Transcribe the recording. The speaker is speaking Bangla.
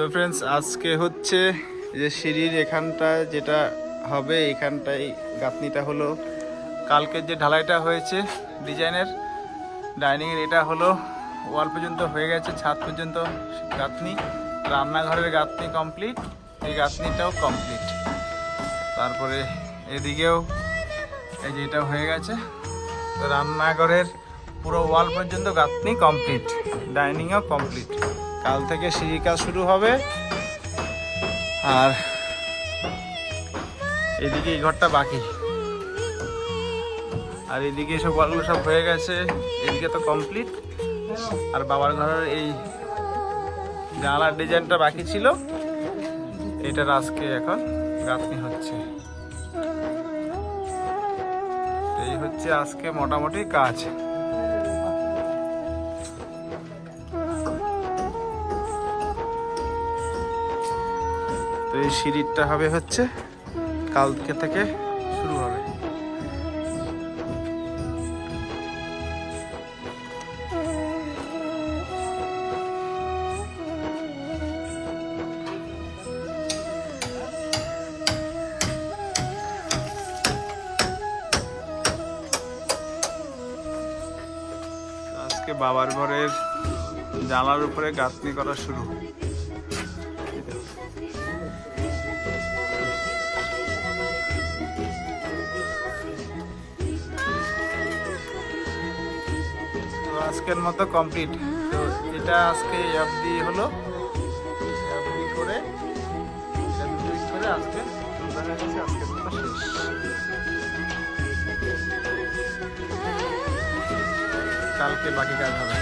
তো ফ্রেন্ডস আজকে হচ্ছে যে সিঁড়ির এখানটা যেটা হবে, এখানটাই গাঁথনিটা হলো। কালকের যে ঢালাইটা হয়েছে ডিজাইনের, ডাইনিংয়ের, এটা হলো ওয়াল পর্যন্ত হয়ে গেছে, ছাদ পর্যন্ত গাঁথনি। রান্নাঘরের গাঁথনি কমপ্লিট এই গাঁথনিটাও কমপ্লিট তারপরে এদিকেও এই যে এটা হয়ে গেছে। তো রান্নাঘরের পুরো ওয়াল পর্যন্ত গাঁথনি কমপ্লিট ডাইনিংও কমপ্লিট কাল থেকে সিঁড়ি কাজ শুরু হবে। আর এদিকে এই ঘরটা বাকি। আর এদিকে সব ওয়ালগুলো সব হয়ে গেছে। এদিকে তো কমপ্লিট। আর বাবার ঘরের এই জানালার ডিজাইনটা বাকি ছিল। এটার আজকে এখন গাঁথনি হচ্ছে। এই হচ্ছে আজকে মোটামুটি কাজ। তো এই সিঁড়িটা হবে হচ্ছে কালকে থেকে শুরু হবে। আজকে বাবার ঘরের জানালার উপরে গাঁথনি করা শুরু। আজকের মতো কমপ্লিট। তো এটা আজকে অবধি হলো। করে করে আজকে কালকে বাকি কাজ হবে।